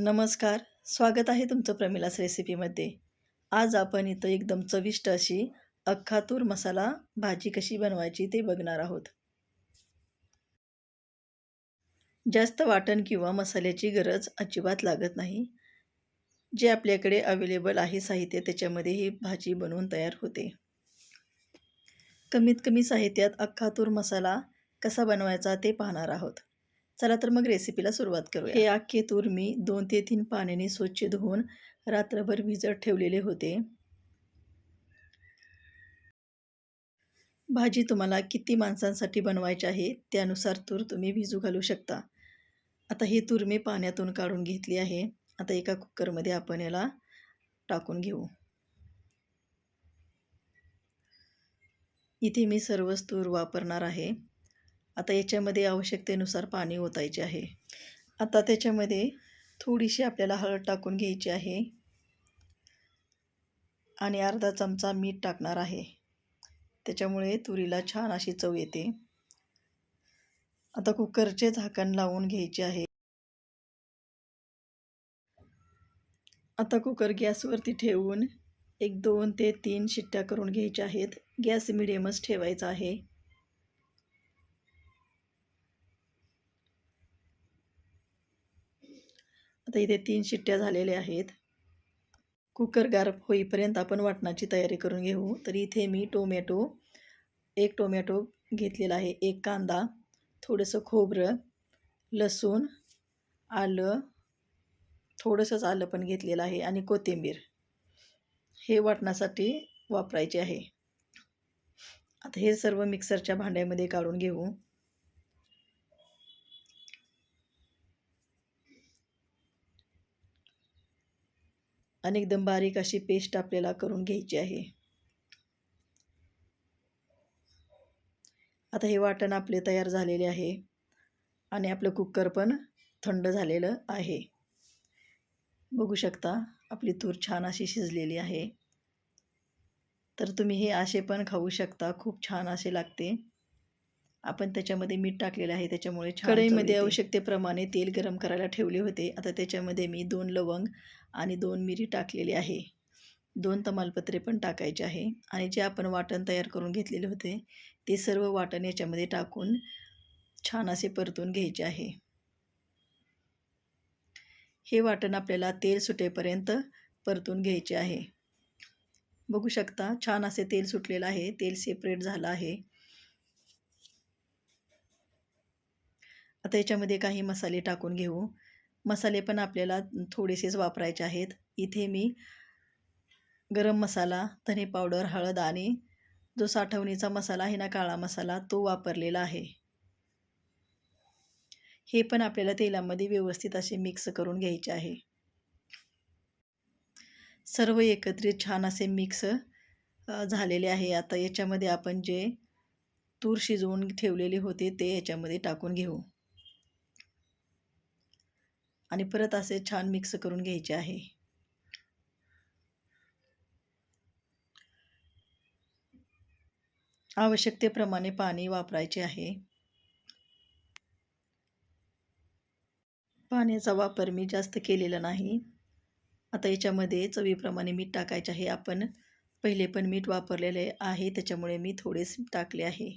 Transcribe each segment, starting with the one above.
नमस्कार स्वागत आहे तुमचं प्रमिलास रेसिपीमध्ये. आज आपण इथं एकदम चविष्ट अशी अख्खातूर मसाला भाजी कशी बनवायची ते बघणार आहोत. जास्त वाटण किंवा मसाल्याची गरज अजिबात लागत नाही. जे आपल्याकडे अवेलेबल आहे साहित्य त्याच्यामध्ये ही भाजी बनवून तयार होते. कमीत कमी साहित्यात अख्खातूर मसाला कसा बनवायचा ते पाहणार आहोत. चला तर मग रेसिपीला सुरुवात करूया. हे अख्खे तूर मी दोन ते तीन पाण्याने स्वच्छ धुवून रात्रभर भिजत ठेवलेले होते. भाजी तुम्हाला किती माणसांसाठी बनवायची आहे त्यानुसार तूर तुम्ही भिजू घालू शकता. आता ही तूर मी पाण्यातून काढून घेतली आहे. आता एका कुकरमध्ये आपण याला टाकून घेऊ. इथे मी सर्वच तूर वापरणार आहे. आता याच्यामध्ये आवश्यकतेनुसार पाणी ओतायचे आहे. आता त्याच्यामध्ये थोडीशी आपल्याला हळद टाकून घ्यायची आहे. आणि अर्धा चमचा मीठ टाकणार आहे. त्याच्यामुळे तुरीला छान अशी चव येते. आता कुकरचे झाकण लावून घ्यायचे आहे. आता कुकर गॅसवरती ठेवून एक दोन ते तीन शिट्ट्या करून घ्यायच्या आहेत. गॅस मिडियमच ठेवायचा आहे. आता इथे तीन शिट्ट्या झालेल्या आहेत. कुकर गार होईपर्यंत आपण वाटणाची तयारी करून घेऊ. तर इथे मी टोमॅटो एक टोमॅटो घेतलेला आहे एक कांदा थोडंसं खोबरं लसूण आलं थोडंसंच आलं पण घेतलेलं आहे आणि कोथिंबीर. हे वाटण्यासाठी वापरायचे आहे. आता हे सर्व मिक्सरच्या भांड्यामध्ये काढून घेऊ. आणि एकदम बारीक अशी पेस्ट आपल्याला करून घ्यायची आहे. आता हे वाटण आपले तयार झालेले आहे आणि आपलं कुकर पण थंड झालेलं आहे. बघू शकता आपली तूर छान अशी शिजलेली आहे. तर तुम्ही हे असे पण खाऊ शकता खूप छान असे लागते. आपण त्याच्यामध्ये मीठ टाकलेलं आहे त्याच्यामुळे कढईमध्ये आवश्यकतेप्रमाणे तेल गरम करायला ठेवले होते. आता त्याच्यामध्ये मी दोन लवंग आणि दोन मिरी टाकलेली आहे. दोन तमालपत्रे पण टाकायचे आहे आणि जे आपण वाटण तयार करून घेतलेले होते ते सर्व वाटण याच्यामध्ये टाकून छान असे परतून घ्यायचे आहे. हे वाटण आपल्याला तेल सुटेपर्यंत परतून घ्यायचे आहे. बघू शकता छान असे तेल सुटलेलं आहे तेल सेपरेट झालं आहे. आता याच्यामध्ये काही मसाले टाकून घेऊ. मसाले पण आपल्याला थोडेसेच वापरायचे आहेत. इथे मी गरम मसाला धने पावडर हळद आणि जो साठवणीचा मसाला आहे ना काळा मसाला तो वापरलेला आहे. हे पण आपल्याला तेलामध्ये व्यवस्थित असे मिक्स करून घ्यायचे आहे. सर्व एकत्रित छान असे मिक्स झालेले आहे. आता याच्यामध्ये आपण जे तूर शिजवून ठेवलेले होते ते याच्यामध्ये टाकून घेऊ. आणि परत असे छान मिक्स करून घ्यायचे आहे. आवश्यकतेप्रमाणे पाणी वापरायचे आहे. पाण्याचा वापर मी जास्त केलेला नाही. आता याच्यामध्ये चवीप्रमाणे मीठ टाकायचे आहे. आपण पहिले पण मीठ वापरलेले आहे त्याच्यामुळे मी थोडेच टाकले आहे.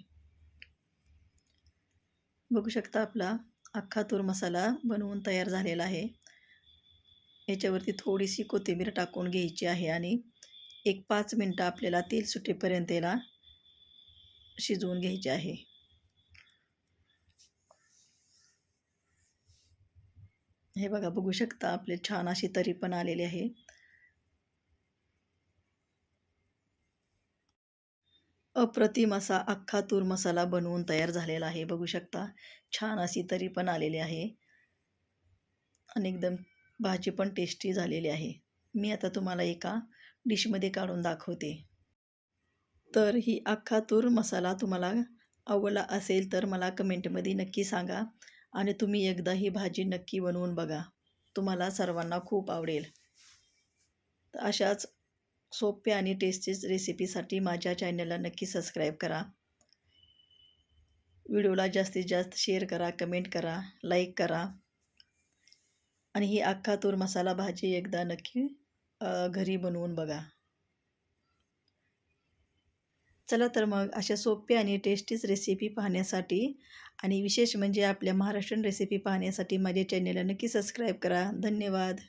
बघू शकता आपला अख्खा तूर मसाला बनवून तयार झालेला आहे. याच्यावरती थोडीशी कोथिंबीर टाकून घ्यायची आहे आणि एक पाच मिनटं आपल्याला तेल सुटेपर्यंत याला शिजवून घ्यायचे आहे. हे बघा बघू शकता आपले छान अशी तरी पण आलेली आहे. अप्रतिम असा अख्खा तूर मसाला बनवून तयार झालेला आहे. बघू शकता छान अशी तरी पण आलेली आहे. आणि एकदम भाजी पण टेस्टी झालेली आहे. मी आता तुम्हाला एका डिशमध्ये काढून दाखवते. तर ही अख्खा तूर मसाला तुम्हाला आवडला असेल तर मला कमेंटमध्ये नक्की सांगा. आणि तुम्ही एकदा ही भाजी नक्की बनवून बघा. तुम्हाला सर्वांना खूप आवडेल. तर अशाच सोप्या आणि टेस्टी रेसिपीसाठी माझ्या चॅनलला नक्की सबस्क्राईब करा. व्हिडिओला जास्तीत जास्त शेअर करा कमेंट करा लाईक करा. आणि ही अख्खा तूर मसाला भाजी एकदा नक्की घरी बनवून बघा. चला तर मग अशा सोप्या आणि टेस्टीच रेसिपी पाहण्यासाठी आणि विशेष म्हणजे आपल्या महाराष्ट्रीयन रेसिपी पाहण्यासाठी माझ्या चॅनलला नक्की सबस्क्राईब करा. धन्यवाद.